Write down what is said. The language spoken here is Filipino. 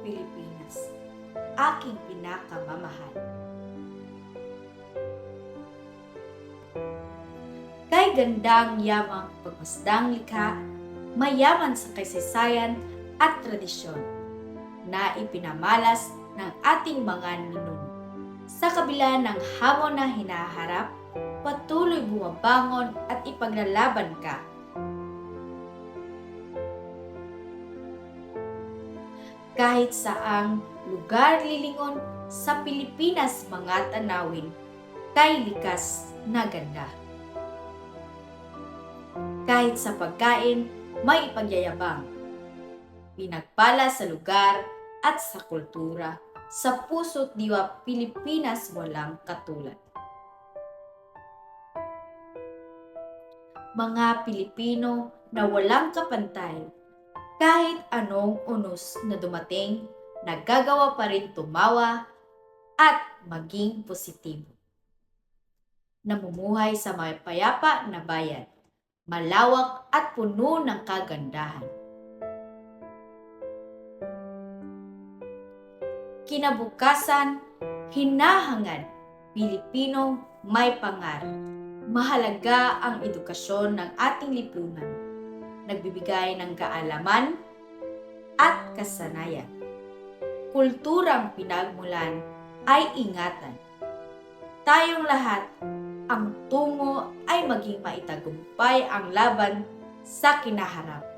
Pilipinas, aking pinakamamahal. Kay gandang yamang pagmasdang likha, mayaman sa kasaysayan at tradisyon na ipinamalas ng ating mga ninuno. Sa kabila ng hamon na hinaharap, patuloy bumabangon at ipaglalaban ka. Kahit saang lugar lilingon sa Pilipinas mga tanawin, kay likas na ganda. Kahit sa pagkain, may ipagyayabang. Pinagpala sa lugar at sa kultura, sa puso't diwa Pilipinas walang katulad. Mga Pilipino na walang kapantay, kahit anong unos na dumating, nagagawa pa rin tumawa at maging positibo. Namumuhay sa may payapa na bayan, malawak at puno ng kagandahan. Kinabukasan, hinahangad, Pilipino may pangarap. Mahalaga ang edukasyon ng ating lipunan. Nagbibigay ng kaalaman at kasanayan. Kulturang pinagmulan ay ingatan. Tayong lahat, ang tungo ay maging maitagumpay ang laban sa kinaharap.